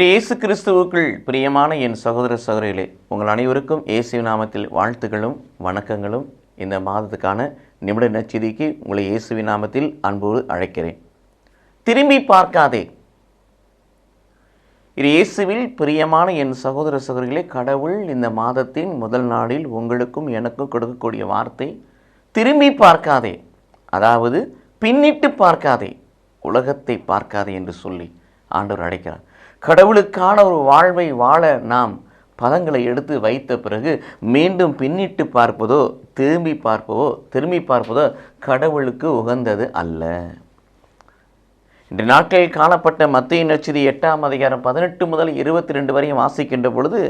இயேசு கிறிஸ்துவுக்குள் பிரியமான என் சகோதர சகோதரிகளே உங்கள் அனைவருக்கும் இயேசு நாமத்தில் வாழ்த்துக்களும் வணக்கங்களும் இந்த மாதத்துக்கான நிமிட நச்செய்திக்கு உங்களை இயேசுவி நாமத்தில் அன்போடு அழைக்கிறேன். திரும்பி பார்க்காதே. இது இயேசுவில் பிரியமான என் சகோதர சகோதரிகளே கடவுள் இந்த மாதத்தின் முதல் நாளில் உங்களுக்கும் எனக்கும் கொடுக்கக்கூடிய வார்த்தை திரும்பி பார்க்காதே. அதாவது பின்னிட்டு பார்க்காதே உலகத்தை பார்க்காதே என்று சொல்லி ஆண்டவர் அழைக்கிறார். கடவுளுக்கான ஒரு வாழ்வை வாழ நாம் பதங்களை எடுத்து வைத்த பிறகு மீண்டும் பின்னிட்டு பார்ப்பதோ திரும்பி பார்ப்பதோ திரும்பி பார்ப்பதோ கடவுளுக்கு உகந்தது அல்ல. இன்று நாட்களில் காணப்பட்ட மத்திய நச்சதி எட்டாம் அதிகாரம் பதினெட்டு முதல் இருபத்தி ரெண்டு வரையும் வாசிக்கின்ற பொழுது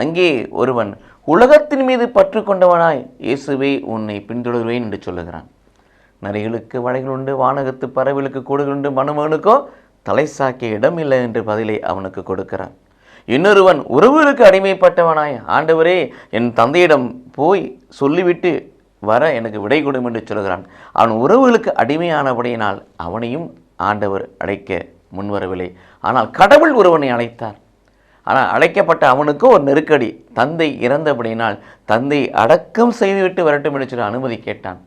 அங்கே ஒருவன் உலகத்தின் மீது பற்று கொண்டவனாய் இயேசுவே உன்னை பின்தொடர்வேன் என்று சொல்லுகிறான். நரிகளுக்கு வளைகள் உண்டு வானகத்து பறவைகளுக்கு கூடுகள் உண்டு மனுமகனுக்கோ தலை சாக்கிய இடமில்லை என்று பதிலை அவனுக்கு கொடுக்கிறான். இன்னொருவன் உறவுகளுக்கு அடிமைப்பட்டவனாய் ஆண்டவரே என் தந்தையிடம் போய் சொல்லிவிட்டு வர எனக்கு விடை கொடும் என்று சொல்கிறான். அவன் உறவுகளுக்கு அடிமையானபடியினால் அவனையும் ஆண்டவர் அழைக்க முன்வரவில்லை. ஆனால் கடவுள் ஒருவனை அழைத்தார். ஆனால் அழைக்கப்பட்ட அவனுக்கு ஒரு நெருக்கடி. தந்தை இறந்தபடியினால் தந்தை அடக்கம் செய்துவிட்டு வரட்டும் என்று சொல்லி அனுமதி கேட்டான்.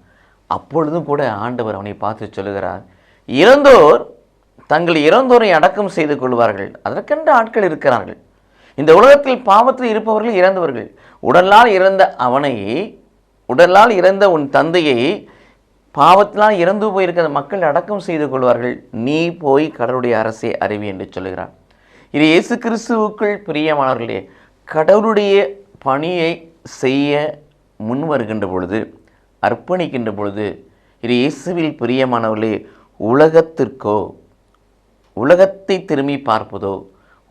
அப்பொழுதும் கூட ஆண்டவர் அவனை பார்த்து சொல்லுகிறார் இறந்தோர் தங்கள் இறந்தோரை அடக்கம் செய்து கொள்வார்கள். அதற்கென்று ஆட்கள் இருக்கிறார்கள். இந்த உலகத்தில் பாவத்தில் இருப்பவர்கள் இறந்தவர்கள். உடலால் இறந்த அவனை உடலால் இறந்த உன் தந்தையை பாவத்தினால் இறந்து போயிருக்கிற மக்கள் அடக்கம் செய்து கொள்வார்கள். நீ போய் கடவுளுடைய அரசை அறிவி என்று சொல்லுகிறான் இது இயேசு கிறிஸ்துவுக்குள் பிரியமானவர்களே கடவுளுடைய பணியை செய்ய முன் வருகின்ற பொழுது அர்ப்பணிக்கின்ற பொழுது இது இயேசுவில் பிரியமானவர்களே உலகத்திற்கோ உலகத்தை திரும்பி பார்ப்பதோ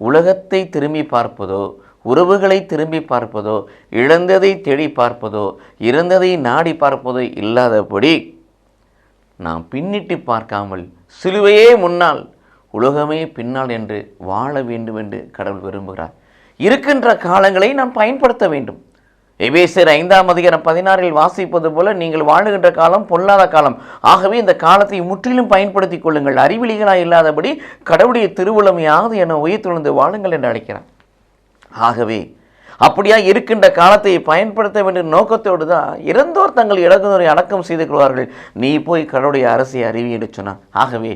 உலகத்தை திரும்பி பார்ப்பதோ உறவுகளை திரும்பி பார்ப்பதோ இழந்ததை தேடி பார்ப்பதோ இறந்ததை நாடி பார்ப்பதோ இல்லாதபடி நாம் பின்னிட்டு பார்க்காமல் சிலுவையே முன்னால் உலகமே பின்னால் என்று வாழ வேண்டும் என்று கடவுள் விரும்புகிறார். இருக்கின்ற காலங்களை நாம் பயன்படுத்த வேண்டும். எபேசியர் ஐந்தாம் அதிகாரம் பதினாறில் வாசிப்பது போல நீங்கள் வாழுகின்ற காலம் பொல்லாத காலம். ஆகவே இந்த காலத்தை முற்றிலும் பயன்படுத்திக் கொள்ளுங்கள். அறிவிலிகளாக இல்லாதபடி கடவுளுடைய திருவுளமையாவது என உயிர்த்துணர்ந்து வாழுங்கள் என்று அழைக்கிறார். ஆகவே அப்படியா இருக்கின்ற காலத்தை பயன்படுத்த வேண்டிய நோக்கத்தோடு தான் இறந்தோர் தங்கள் இறந்தோரை அடக்கம் செய்து கொள்வார்கள். நீ போய் கடவுளுடைய அரசை அறிவி சொன்னான் ஆகவே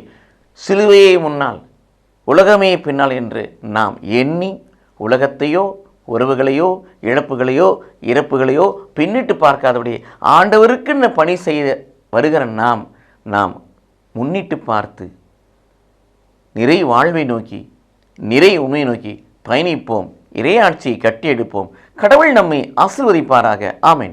சிலுவையை முன்னால் உலகமே பின்னால் என்று நாம் எண்ணி உலகத்தையோ உறவுகளையோ இழப்புகளையோ இறப்புகளையோ பின்னிட்டு பார்க்காதபடி ஆண்டவருக்குன்னு பணி செய்த வருகிற நாம் நாம் முன்னிட்டு பார்த்து நிறை வாழ்வை நோக்கி நிறை உண்மையை நோக்கி பயணிப்போம் இறையாட்சியை கட்டியெடுப்போம். கடவுள் நம்மை ஆசிர்வதிப்பாராக. ஆமேன்.